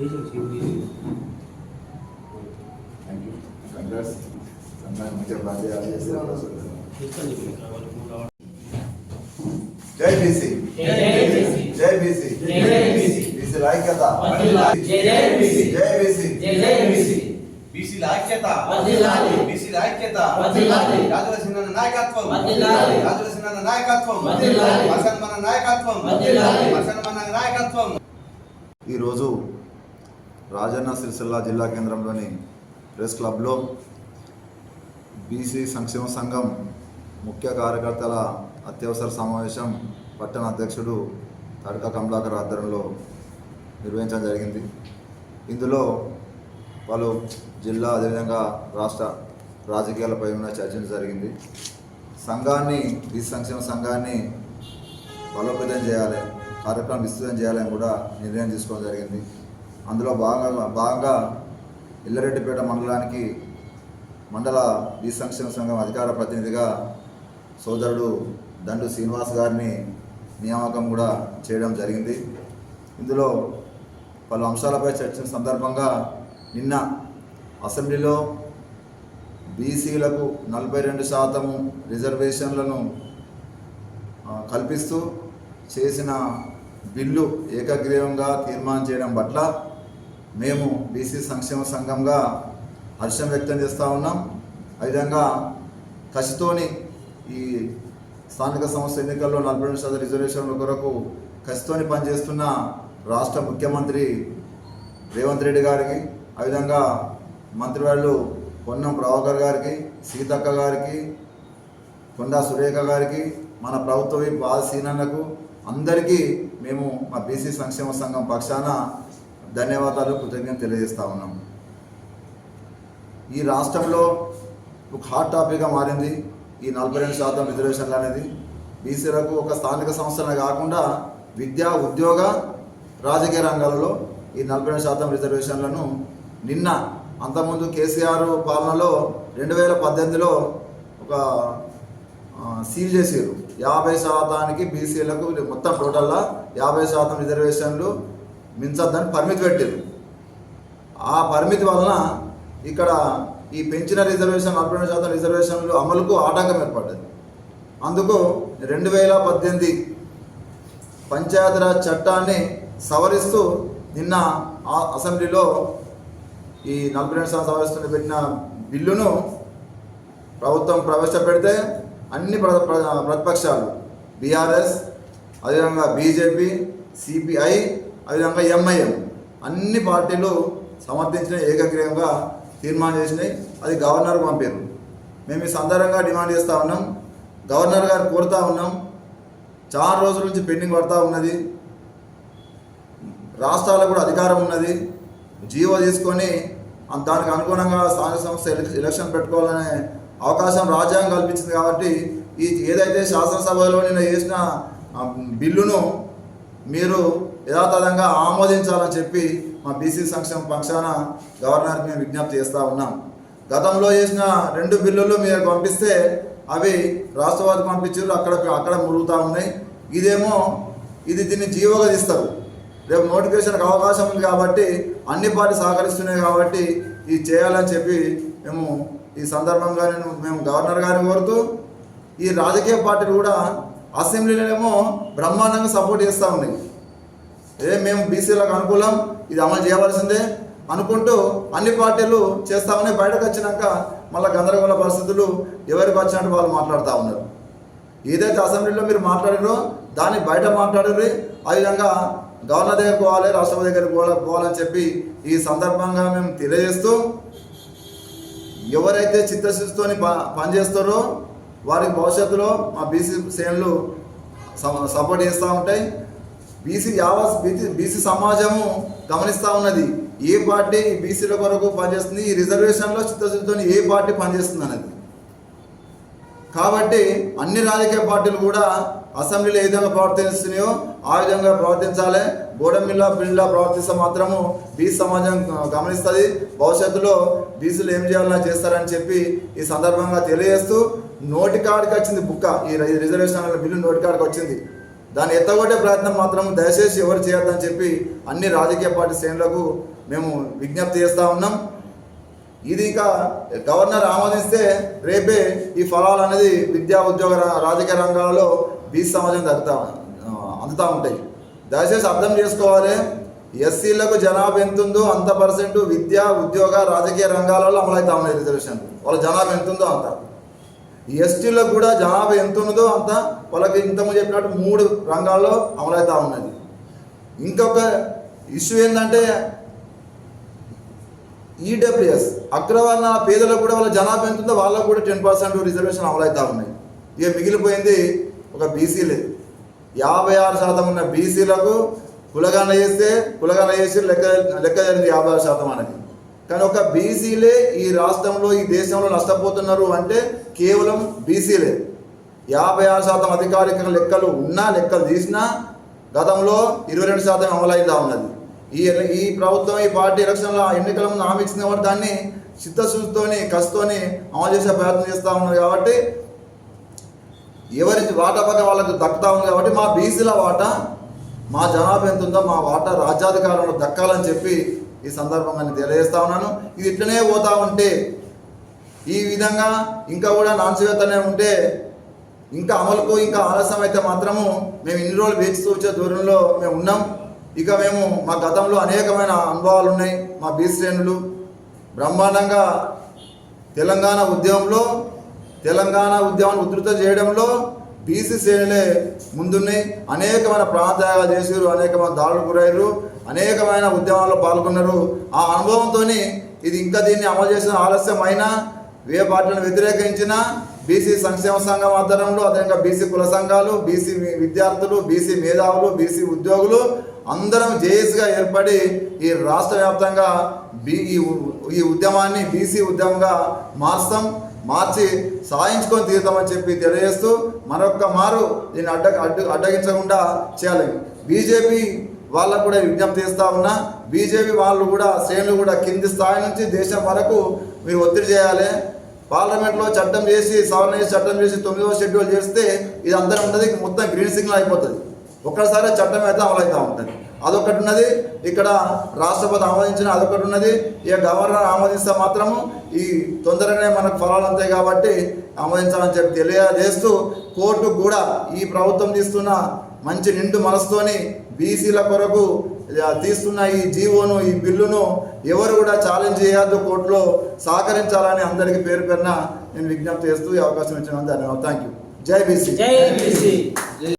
Thank you congrats సంఘాన్ని మంచిగా బాగా చేయాలి జై బీసీ జై బీసీ బీసీ ఐక్యత జై బీసీ బీసీల ఐక్యత వర్ధిల్లాలి. బీసీల ఐక్యత వర్ధిల్లాలి. రాజుల సిన్న నాయకత్వం వర్ధిల్లాలి. రాజుల సిన్న నాయకత్వం వర్ధిల్లాలి. మసన్ మన నాయకత్వం వర్ధిల్లాలి. మసన్ మన నాయకత్వం ఈరోజు రాజన్న సిరిసిల్ల జిల్లా కేంద్రంలోని ప్రెస్ క్లబ్లో బీసీ సంక్షేమ సంఘం ముఖ్య కార్యకర్తల అత్యవసర సమావేశం పట్టణ అధ్యక్షుడు తడక కమలాకర్ ఆధ్వర్యంలో నిర్వహించడం జరిగింది. ఇందులో వాళ్ళు జిల్లా అదేవిధంగా రాష్ట్ర రాజకీయాలపై ఉన్న చర్చలు జరిగింది. సంఘాన్ని బీసీ సంక్షేమ సంఘాన్ని బలోపేతం చేయాలి కార్యక్రమం విస్తృతం చేయాలని కూడా నిర్ణయం తీసుకోవడం జరిగింది. అందులో భాగంగా భాగంగా ఇల్లరెడ్డిపేట మండలానికి మండల బీ సంక్షేమ సంఘం అధికార ప్రతినిధిగా సోదరుడు దండు శ్రీనివాస్ గారిని నియామకం కూడా చేయడం జరిగింది. ఇందులో పలు అంశాలపై చర్చిన సందర్భంగా నిన్న అసెంబ్లీలో బీసీలకు నలభై రెండు శాతము రిజర్వేషన్లను కల్పిస్తూ చేసిన బిల్లు ఏకగ్రీవంగా తీర్మానం చేయడం పట్ల మేము బీసీ సంక్షేమ సంఘంగా హర్షం వ్యక్తం చేస్తూ ఉన్నాం. అదేవిధంగా కసితోని ఈ స్థానిక సంస్థ ఎన్నికల్లో నలభై రెండు శాతం రిజర్వేషన్ల కొరకు కసితోని పనిచేస్తున్న రాష్ట్ర ముఖ్యమంత్రి రేవంత్ రెడ్డి గారికి అదేవిధంగా మంత్రివాళ్ళు పొన్నం ప్రభాకర్ గారికి సీతక్క గారికి కొండా సురేఖ గారికి మన ప్రభుత్వ విప్ బాధ సీనన్నకు అందరికీ మేము మా బీసీ సంక్షేమ సంఘం పక్షాన ధన్యవాదాలు కృతజ్ఞత తెలియజేస్తా ఉన్నాం. ఈ రాష్ట్రంలో ఒక హాట్ టాపిక్గా మారింది ఈ నలభై రెండు శాతం రిజర్వేషన్లు అనేది. బీసీలకు ఒక స్థానిక సంస్థలే కాకుండా విద్యా ఉద్యోగ రాజకీయ రంగాలలో ఈ నలభై రెండు శాతం రిజర్వేషన్లను నిన్న అంతకుముందు కేసీఆర్ పాలనలో రెండు వేల పద్దెనిమిదిలో ఒక సీల్ చేసారు యాభై శాతానికి బీసీలకు మొత్తం టోటల్లా యాభై శాతం రిజర్వేషన్లు మించొద్దని పరిమితి పెట్టారు. ఆ పరిమితి వలన ఇక్కడ ఈ పెంచిన రిజర్వేషన్ నలభై రెండు శాతం రిజర్వేషన్లు అమలుకు ఆటంకం ఏర్పడ్డది. అందుకు రెండు వేల పద్దెనిమిది పంచాయతీరాజ్ చట్టాన్ని సవరిస్తూ నిన్న ఆ అసెంబ్లీలో ఈ నలభై రెండు శాతం సవరిస్తున్న పెట్టిన బిల్లును ప్రభుత్వం ప్రవేశపెడితే అన్ని ప్ర ప్ర- ప్రతిపక్షాలు బీఆర్ఎస్ అదేవిధంగా బీజేపీ సిపిఐ అదేవిధంగా ఎంఐఎం అన్ని పార్టీలు సమర్థించిన ఏకగ్రీవంగా తీర్మానం చేసినాయి. అది గవర్నర్ పంపారు. మేము ఈ సందర్భంగా డిమాండ్ చేస్తూ ఉన్నాం. గవర్నర్ గారు కోరుతూ ఉన్నాం. చాలా రోజుల నుంచి పెండింగ్ పడతా ఉన్నది. రాష్ట్రాలకు కూడా అధికారం ఉన్నది. జీవో తీసుకొని దానికి అనుగుణంగా స్థానిక సంస్థ ఎలక్షన్ పెట్టుకోవాలనే అవకాశం రాజ్యాంగం కల్పించింది కాబట్టి ఈ ఏదైతే శాసనసభలో నిన్న చేసిన బిల్లును మీరు యథాతథంగా ఆమోదించాలని చెప్పి మా బీసీ సంక్షేమ పక్షాన గవర్నర్కి మేము విజ్ఞప్తి చేస్తూ ఉన్నాం. గతంలో చేసిన రెండు బిల్లులు మీరు పంపిస్తే అవి రాష్ట్రవాది పంపించారు అక్కడ అక్కడ మురుగుతూ ఉన్నాయి. ఇదేమో ఇది దీన్ని జీవోగా తీస్తారు రేపు నోటిఫికేషన్కి అవకాశం ఉంది కాబట్టి అన్ని పార్టీ సహకరిస్తున్నాయి కాబట్టి ఇది చేయాలని చెప్పి మేము ఈ సందర్భంగా నేను మేము గవర్నర్ గారిని కోరుతూ ఈ రాజకీయ పార్టీలు కూడా అసెంబ్లీలోనేమో బ్రహ్మాండంగా సపోర్ట్ చేస్తూ ఉన్నాయి. ఏ మేము బీసీలకు అనుకూలం ఇది అమలు చేయవలసిందే అనుకుంటూ అన్ని పార్టీలు చేస్తా ఉన్నాయి బయటకు వచ్చినాక మళ్ళీ గందరగోళ పరిస్థితులు ఎవరికి వచ్చినట్టు వాళ్ళు మాట్లాడుతూ ఉన్నారు. ఏదైతే అసెంబ్లీలో మీరు మాట్లాడారో దాన్ని బయట మాట్లాడరు ఆ విధంగా గవర్నర్ దగ్గర పోవాలి రాష్ట్రపతి దగ్గరికి పోవాలి పోవాలని చెప్పి ఈ సందర్భంగా మేము తెలియజేస్తూ ఎవరైతే చిత్తశుద్ధితో ప- పనిచేస్తారో వారికి భవిష్యత్తులో మా బీసీ శ్రేణులు స- సపోర్ట్ చేస్తూ ఉంటాయి. బీసీ యావత్ బీసీ బీసీ సమాజము గమనిస్తూ ఉన్నది. ఏ పార్టీ బీసీల కొరకు పనిచేస్తుంది? ఈ రిజర్వేషన్లో చిత్తశుద్ధితో ఏ పార్టీ పనిచేస్తుంది అనేది. కాబట్టి అన్ని రాజకీయ పార్టీలు కూడా అసెంబ్లీలో ఏ విధంగా ప్రవర్తిస్తున్నాయో ఆ విధంగా ప్రవర్తించాలి. గోడమిల్ల బిల్లా ప్రవర్తిస్తే మాత్రము బీసీ సమాజం గమనిస్తుంది. భవిష్యత్తులో బీసీలు ఏం చేయాలన్నా చేస్తారని చెప్పి ఈ సందర్భంగా తెలియజేస్తూ నోటి కాడికి వచ్చింది బుక్క. ఈ రిజర్వేషన్ బిల్లు నోటి కాడికి వచ్చింది. దాన్ని ఎత్తగొట్టే ప్రయత్నం మాత్రం దయచేసి ఎవరు చేయొద్దని చెప్పి అన్ని రాజకీయ పార్టీ శ్రేణులకు మేము విజ్ఞప్తి చేస్తూ ఉన్నాం. ఇది ఇక గవర్నర్ ఆమోదిస్తే రేపే ఈ ఫలాలు అనేది విద్యా ఉద్యోగ రాజకీయ రంగాలలో బీసీ సమాజం తగ్గుతా అందుతూ ఉంటాయి. దయచేసి అర్థం చేసుకోవాలి. ఎస్సీలకు జనాభా ఎంత ఉందో అంత పర్సెంట్ విద్య ఉద్యోగ రాజకీయ రంగాలలో అమలవుతా ఉన్నాయి రిజర్వేషన్. వాళ్ళ జనాభా ఎంత ఉందో అంత ఎస్టీలకు కూడా జనాభా ఎంత ఉన్నదో అంత వాళ్ళకి ఇంతకుముందు చెప్పినట్టు మూడు రంగాల్లో అమలవుతా ఉన్నది. ఇంకొక ఇష్యూ ఏంటంటే ఈడబ్ల్యూఎస్ అగ్రవర్ణ పేదలకు కూడా వాళ్ళ జనాభా ఎంత ఉందో వాళ్ళకు కూడా టెన్ పర్సెంట్ రిజర్వేషన్ అమలవుతా ఉన్నాయి. ఇక మిగిలిపోయింది ఒక బీసీలే యాభై ఆరు శాతం ఉన్న బీసీలకు కులగణ చేస్తే కులగణ చేసి లెక్క లెక్క జరిగింది యాభై ఆరు శాతం అనేది కానీ ఒక బీసీలే ఈ రాష్ట్రంలో ఈ దేశంలో నష్టపోతున్నారు అంటే కేవలం బీసీలే యాభై ఆరు శాతం అధికారిక లెక్కలు ఉన్నా లెక్కలు తీసినా గతంలో ఇరవై రెండు శాతం అమలైందా ఉన్నది. ఈ ఈ ప్రభుత్వం ఈ పార్టీ ఎలక్షన్లో ఎన్నికల ముందు హామీ ఇచ్చిన కాబట్టి దాన్ని చిత్తశుద్ధితోని కసితోని అమలు చేసే ప్రయత్నం చేస్తూ ఉన్నారు కాబట్టి ఎవరి వాటా పక్క వాళ్ళకి దక్కుతా ఉంది కాబట్టి మా బీసీల వాటా మా జనాభా ఎంత ఉందో మా వాటా రాజ్యాధికారంలో దక్కాలని చెప్పి ఈ సందర్భంగా నేను తెలియజేస్తా ఉన్నాను. ఇది ఇట్లనే పోతా ఉంటే ఈ విధంగా ఇంకా కూడా నాన్సివేతనే ఉంటే ఇంకా అమలుకు ఇంకా ఆలస్యం అయితే మాత్రము మేము ఇన్ని రోజులు వేచి వచ్చే దూరంలో మేము ఉన్నాం. ఇక మేము మా గతంలో అనేకమైన అనుభవాలు ఉన్నాయి మా బీ శ్రేణులు. బ్రహ్మాండంగా తెలంగాణ ఉద్యమంలో తెలంగాణ ఉద్యమాన్ని ఉధృతం చేయడంలో బీసీ శ్రేణులే ముందున్నాయి అనేకమైన ప్రాంతాలు చేసారు అనేకమైన దాడులు గురయ్యారు అనేకమైన ఉద్యమాల్లో పాల్గొన్నారు. ఆ అనుభవంతో ఇది ఇంకా దీన్ని అమలు చేసిన ఆలస్యం అయినా వే పార్టీలను వ్యతిరేకించిన బీసీ సంక్షేమ సంఘం ఆధ్వర్యంలో అదేవిధంగా బీసీ కుల సంఘాలు బీసీ విద్యార్థులు బీసీ మేధావులు బీసీ ఉద్యోగులు అందరం జేఏసీగా ఏర్పడి ఈ రాష్ట్ర వ్యాప్తంగా బీ ఈ ఉద్యమాన్ని బీసీ ఉద్యమంగా మార్స్తాం మార్చి సాధించుకొని తీరుతామని చెప్పి తెలియజేస్తూ మరొక్క మారు దీన్ని అడ్డ అడ్డు అడ్డగించకుండా చేయాలి. బీజేపీ వాళ్ళకు కూడా విజ్ఞప్తి చేస్తా ఉన్నా బీజేపీ వాళ్ళు కూడా శ్రేణులు కూడా కింది స్థాయి నుంచి దేశం వరకు మీరు ఒత్తిడి చేయాలి. పార్లమెంట్లో చట్టం చేసి సవరణ చేసి చట్టం చేసి తొమ్మిదవ షెడ్యూల్ చేస్తే ఇది అందరం ఉన్నది మొత్తం గ్రీన్ సిగ్నల్ అయిపోతుంది. ఒక్కసారి చట్టం అయితే అమలవుతూ ఉంటుంది. అదొకటి ఉన్నది ఇక్కడ రాష్ట్రపతి ఆమోదించిన అదొకటి ఉన్నది ఇక గవర్నర్ ఆమోదిస్తే మాత్రము ఈ తొందరగానే మనకు ఫలాలు కాబట్టి ఆమోదించాలని చెప్పి తెలియజేస్తూ కోర్టుకు కూడా ఈ ప్రభుత్వం తీస్తున్న మంచి నిండు మనసుతోని బీసీల కొరకు తీస్తున్న ఈ జీవోను ఈ బిల్లును ఎవరు కూడా ఛాలెంజ్ చేయొద్దు కోర్టులో సహకరించాలని అందరికీ పేరు పేరున నేను విజ్ఞప్తి చేస్తూ ఈ అవకాశం ఇచ్చిన ధన్యవాదాలు. థ్యాంక్ యూ జై బీసీ. జై బీసీ.